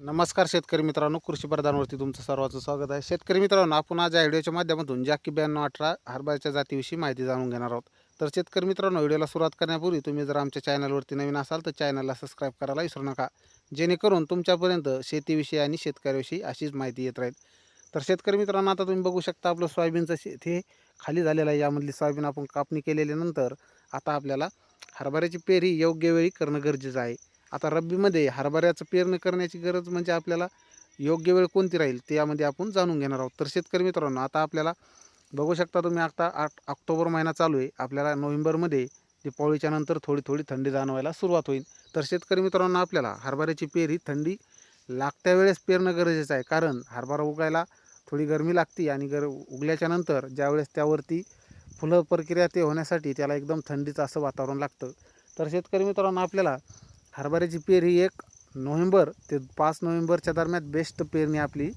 नमस्कार शेतकरी मित्रांनो कृषी प्रधानवरती तुमचं सर्वांचं स्वागत आहे. शेतकरी मित्रांनो आपण आज या व्हिडिओच्या माध्यमातून जॅकी ब्याण्णव अठरा हरभऱ्याच्या जातीविषयी माहिती जाणून घेणार आहोत. तर शेतकरी मित्रांनो व्हिडिओला सुरुवात करण्यापूर्वी तुम्ही जर आमच्या चॅनलवरती नवीन असाल तर चॅनलला सबस्क्राईब करायला विसरू नका. जेणेकरून तुमच्यापर्यंत शेतीविषयी आणि शेतकऱ्याविषयी अशीच माहिती येत राहील. तर शेतकरी मित्रांनो आता तुम्ही बघू शकता आपलं सोयाबीनचं शेत हे खाली झालेलं आहे. यामधली सोयाबीन आपण कापणी केलेल्यानंतर आता आपल्याला हरभऱ्याची पेरी योग्य वेळी करणं गरजेचं आहे. आता रब्बीमध्ये हरभऱ्याचं पेरणी करण्याची गरज म्हणजे आपल्याला योग्य वेळ कोणती राहील ते यामध्ये आपण जाणून घेणार आहोत. तर शेतकरी मित्रांनो आता आपल्याला बघू शकता तुम्ही आता आठ ऑक्टोबर महिना चालू आहे. आपल्याला नोव्हेंबरमध्ये दिपावळीच्या नंतर थोडी थोडी थंडी जाणवायला सुरुवात होईल. तर शेतकरी मित्रांनो आपल्याला हरभऱ्याची पेर ही थंडी लागत्या वेळेस पेरणं गरजेचं आहे. कारण हरभरा उगायला थोडी गरमी लागते आणि गर उगल्याच्या नंतर ज्यावेळेस त्यावरती फुलं प्रक्रिया ते होण्यासाठी त्याला एकदम थंडीचं असं वातावरण लागतं. तर शेतकरी मित्रांनो आपल्याला हरभऱ्याची पेर ही एक नोव्हेंबर ते पाच नोव्हेंबरच्या दरम्यान बेस्ट पेरणी आपली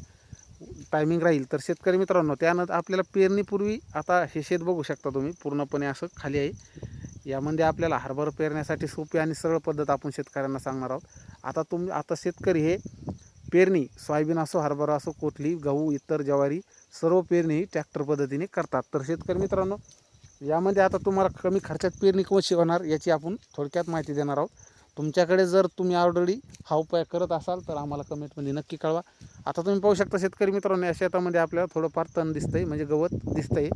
टायमिंग राहील. तर शेतकरी मित्रांनो त्यानंतर आपल्याला पेरणीपूर्वी आता हे शेत बघू शकता तुम्ही. पूर्णपणे असं खाली आहे. यामध्ये आपल्याला हरभरा पेरण्यासाठी सोपी आणि सरळ पद्धत आपण शेतकऱ्यांना सांगणार आहोत. आता तुम्ही आता शेतकरी हे पेरणी सोयाबीन असो हरभरा असो कोथली गहू इतर ज्वारी सर्व पेरणी ही ट्रॅक्टर पद्धतीने करतात. तर शेतकरी मित्रांनो यामध्ये आता तुम्हाला कमी खर्चात पेरणी कशी होणार याची आपण थोडक्यात माहिती देणार आहोत. तुमच्याकडे जर तुम्ही ऑलरेडी हा उपाय करत असाल तर आम्हाला कमेंटमध्ये नक्की कळवा. आता तुम्ही पाहू शकता शेतकरी मित्रांनो या शेतामध्ये आपल्याला थोडंफार तण दिसतंय म्हणजे गवत दिसतंय.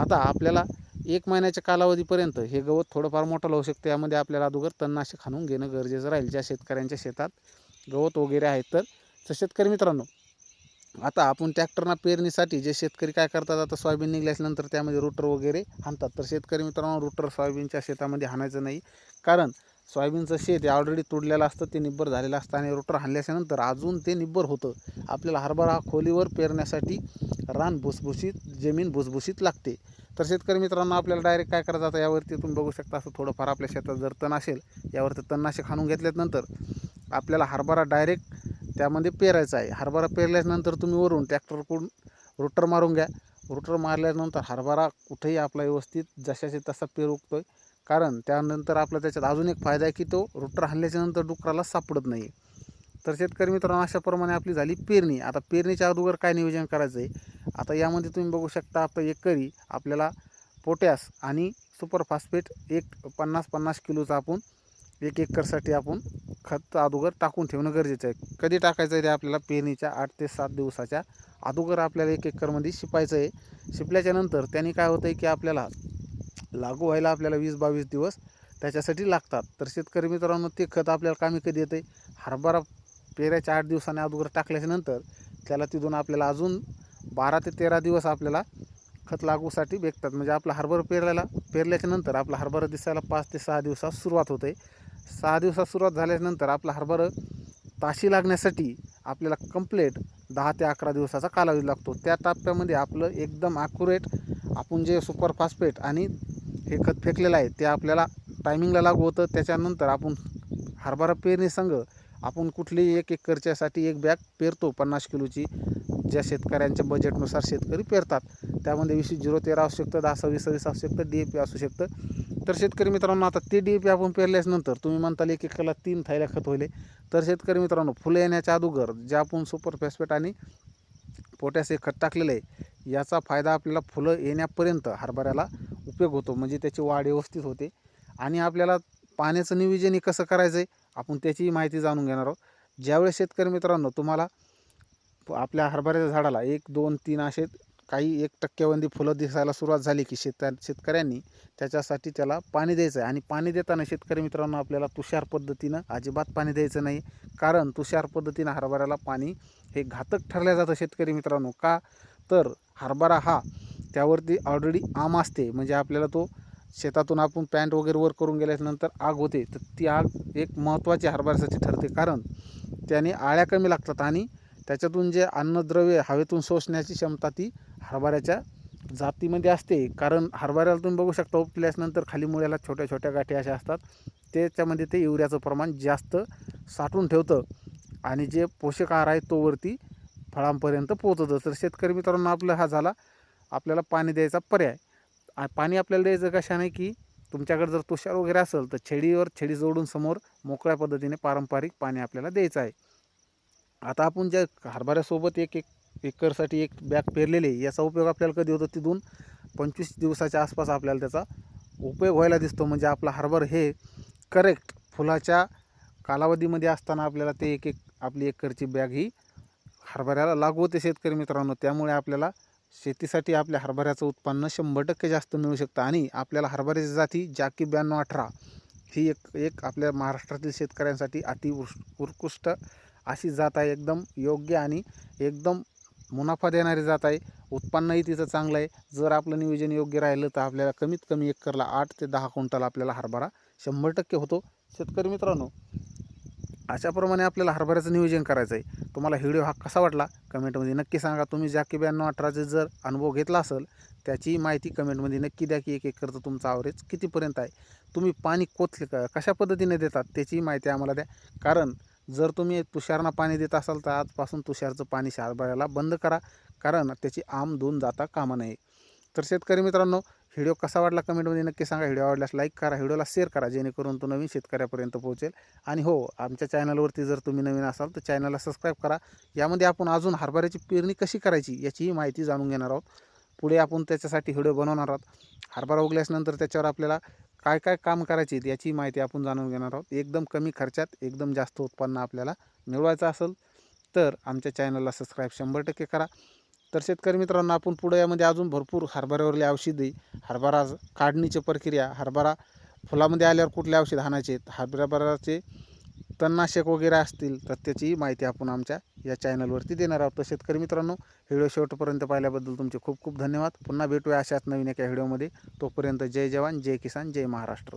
आता आपल्याला एक महिन्याच्या कालावधीपर्यंत हे गवत थोडंफार मोठं लावू शकतं. यामध्ये आपल्याला अगोदर तणनाशक हाणून घेणं गरजेचं राहील. ज्या शेतकऱ्यांच्या शेतात गवत वगैरे आहेत तर तर शेतकरी मित्रांनो आता आपण ट्रॅक्टरना पेरणीसाठी जे शेतकरी काय करतात आता सोयाबीन निघल्यानंतर त्यामध्ये रोटर वगैरे हाणतात. तर शेतकरी मित्रांनो रोटर सोयाबीनच्या शेतामध्ये हाणायचं नाही. कारण सोयाबीनचं शेत हे ऑलरेडी तुडलेलं असतं ते निब्बर झालेलं असतं आणि रोटर हाणल्याच्यानंतर अजून ते निब्बर होतं. आपल्याला हरभरा हा खोलीवर पेरण्यासाठी रान भुसभुशीत जमीन भुसभुशीत लागते. तर शेतकरी मित्रांनो आपल्याला डायरेक्ट काय करायचं आता यावरती तुम्ही बघू शकता असं थोडंफार आपल्या शेतात जर तण असेल यावरती तणनाशक हाणून घेतल्यानंतर आपल्याला हरभरा डायरेक्ट त्यामध्ये पेरायचा आहे. हरभरा पेरल्यानंतर तुम्ही वरून ट्रॅक्टरकडून रोटर मारून घ्या. रोटर मारल्यानंतर हरभरा कुठेही आपला व्यवस्थित जशाचे तसा पेर आहे कारण त्यानंतर आपला त्याच्यात अजून एक फायदा आहे की तो रोटर हल्ल्याच्यानंतर डुकराला सापडत नाही तर शेतकरी मित्रांनो अशाप्रमाणे आपली झाली पेरणी. आता पेरणीच्या अगोदर काय नियोजन करायचं आहे आता यामध्ये तुम्ही बघू शकता आपलं एकरी आपल्याला पोटॅस आणि सुपर फॉस्फेट एक पन्नास पन्नास किलोचा आपण एक एकरसाठी आपण खत अगोदर टाकून ठेवणं गरजेचं आहे. कधी टाकायचं आहे ते आपल्याला पेरणीच्या आठ ते सात दिवसाच्या अगोदर आपल्याला एक एकरमध्ये शिपायचं आहे. शिपल्याच्यानंतर त्याने त्यांनी काय होतं आहे की आपल्याला लागू व्हायला आपल्याला वीस बावीस दिवस त्याच्यासाठी लागतात. तर शेतकरी मित्रांनो ते खत आपल्याला कामी कधी येतं आहे हरभरा पेऱ्याच्या आठ दिवसाने अगोदर टाकल्याच्यानंतर त्याला तिथून आपल्याला अजून बारा ते तेरा दिवस आपल्याला खत लागूसाठी भेटतात. म्हणजे आपला हरभरा पेरायला पेरल्याच्यानंतर आपला हरभरा दिसायला पाच ते सहा दिवसात सुरुवात होते. सहा दिवसात सुरुवात झाल्यानंतर आपला हरभरा ताशी लागण्यासाठी आपल्याला कंप्लेट दहा ते अकरा दिवसाचा कालावधी लागतो. त्या टप्प्यामध्ये आपलं एकदम ॲक्युरेट आपण जे सुपर फॉस्फेट आणि हे खत फेकलेलं आहे ते आपल्याला टायमिंगला लागू होतं. त्याच्यानंतर आपण हरभरा पेरणी संघ आपण कुठलीही एक एकरच्यासाठी एक बॅग पेरतो पन्नास किलोची. ज्या शेतकऱ्यांच्या बजेटनुसार शेतकरी पेरतात. त्यामध्ये वीस झिरो तेरा असू शकतं दहा सव्वीस सव्वीस असू शकतं डी ए पी असू शकतं. तर शेतकरी मित्रांनो आता ते डी पी आपण पेरल्याच्यानंतर तुम्ही म्हणताल एक एकाला तीन थैल्या खत होईल तर शेतकरी मित्रांनो फुलं येण्याच्या अगोदर जे आपण सुपर फॅस्फेट आणि पोटॅश हे खत टाकलेलं आहे याचा फायदा आपल्याला फुलं येण्यापर्यंत हरभऱ्याला उपयोग होतो म्हणजे त्याची वाढ व्यवस्थित होते. आणि आपल्याला पाण्याचं नियोजन हे कसं करायचं आहे आपण त्याचीही माहिती जाणून घेणार आहोत. ज्यावेळेस शेतकरी मित्रांनो तुम्हाला आपल्या हरभऱ्याच्या झाडाला एक दोन तीन असे काही एक टक्केवंदी फुलं दिसायला सुरुवात झाली की शेत शेतकऱ्यांनी त्याच्यासाठी त्याला पाणी द्यायचं आहे आणि पाणी देताना शेतकरी मित्रांनो आपल्याला तुषार पद्धतीनं अजिबात पाणी द्यायचं नाही. कारण तुषार पद्धतीनं हरभऱ्याला पाणी हे घातक ठरलं जातं शेतकरी मित्रांनो. का? तर हरभरा हा त्यावरती ऑलरेडी आम असते. म्हणजे आपल्याला तो शेतातून आपण पॅन्ट वगैरे वर करून गेल्यानंतर आग होते. तर ती आग एक महत्त्वाची हरभऱ्यासाठी ठरते. कारण त्याने आळ्या कमी लागतात आणि त्याच्यातून जे अन्नद्रव्य हवेतून शोषण्याची क्षमता ती हरभऱ्याच्या जातीमध्ये असते. कारण हरभऱ्याला तुम्ही बघू शकता उपल्याच्यानंतर खाली मुळ्याला छोट्या छोट्या गाठी अशा असतात. त्याच्यामध्ये ते युरियाचं प्रमाण जास्त साठवून ठेवतं. आणि जे पोषक आहार आहे तो वरती फळांपर्यंत पोहोचतं. तर शेतकरी मित्रांनो आपला हा झाला. आपल्याला पाणी द्यायचा पर्याय. पाणी आपल्याला द्यायचं कशाने की तुमच्याकडे जर तुषार वगैरे असेल तर छेडीवर छेडी जोडून समोर मोकळ्या पद्धतीने पारंपरिक पाणी आपल्याला द्यायचं आहे. आता आपण ज्या हरभऱ्यासोबत एक एक एकरसाठी एक बॅग पेरलेली आहे याचा उपयोग आपल्याला कधी होतो? तिथून पंचवीस दिवसाच्या आसपास आपल्याला त्याचा उपयोग व्हायला दिसतो. म्हणजे आपला हरभर हे करेक्ट फुलाच्या कालावधीमध्ये असताना आपल्याला ते एक एक आपली एकरची बॅग ही हरभऱ्याला लागू होते शेतकरी मित्रांनो. त्यामुळे आपल्याला शेतीसाठी आपल्या हरभऱ्याचं उत्पन्न शंभर टक्के जास्त मिळू शकतं. आणि आपल्याला हरभऱ्याची जाती जाकी ब्याण्णव अठरा ही एक एक आपल्या महाराष्ट्रातील शेतकऱ्यांसाठी अति उस- उत्कृष्ट अशी जात आहे एकदम योग्य आणि एकदम मुनाफा देणारी जात आहे. उत्पन्नही तिचं चांगलं आहे. जर आपलं नियोजन योग्य राहिलं तर आपल्याला कमीत कमी एकरला आठ ते दहा क्विंटल आपल्याला हरभरा शंभर टक्के होतो. शेतकरी मित्रांनो अशाप्रमाणे आपल्याला हरभऱ्याचं नियोजन करायचं आहे. तुम्हाला व्हिडिओ हा कसा वाटला? कमेंटमध्ये नक्की सांगा. तुम्ही ज्या की ब्याण्णव अठराचे जर अनुभव घेतला असेल त्याची माहिती कमेंटमध्ये नक्की द्या की एक एकरचं तुमचा ॲव्हरेज कितीपर्यंत आहे. तुम्ही पाणी कोथले क- कशा पद्धतीने देतात त्याची माहिती आम्हाला द्या. कारण जर तुम्ही तुषारना पाणी देत असाल तर आजपासून तुषारचं पाणी हरभऱ्याला बंद करा. कारण त्याची आम धुऊन जाता कामा नये. तर शेतकरी मित्रांनो व्हिडिओ कसा वाटला कमेंटमध्ये नक्की सांगा. व्हिडिओ आवडल्यास लाईक करा. व्हिडिओला शेअर करा जेणेकरून तो नवीन शेतकऱ्यापर्यंत पोहोचेल. आणि हो आमच्या चॅनलवरती जर तुम्ही नवीन असाल तर चॅनलला सबस्क्राईब करा. यामध्ये आपण अजून हरभऱ्याची पेरणी कशी करायची याचीही माहिती जाणून घेणार आहोत. पुढे आपण त्याच्यासाठी व्हिडिओ बनवणार आहोत. हरभरा उगल्याच्यानंतर त्याच्यावर आपल्याला काय काय काम करायचे याची माहिती आपण जाणून घेणार आहोत. एकदम कमी खर्चात एकदम जास्त उत्पन्न आपल्याला मिळवायचं असेल तर आमच्या चॅनलला सबस्क्राईब शंभर टक्के करा. तर शेतकरी मित्रांनो आपण पुढे यामध्ये अजून भरपूर हरभऱ्यावरली औषधी हरभरा काढणीची प्रक्रिया हरभरा फुलामध्ये आल्यावर कुठले औषध आणायचे हरभऱ्याचे तणनाशक वगैरे असतील तर त्याची माहिती आपण आमच्या या चॅनलवरती देणार आहोत. तर शेतकरी मित्रांनो व्हिडिओ शेवटपर्यंत पाहिल्याबद्दल तुमचे खूप खूप धन्यवाद. पुन्हा भेटूया अशाच नवीन एका व्हिडिओमध्ये. तोपर्यंत जय जवान जय किसान जय महाराष्ट्र.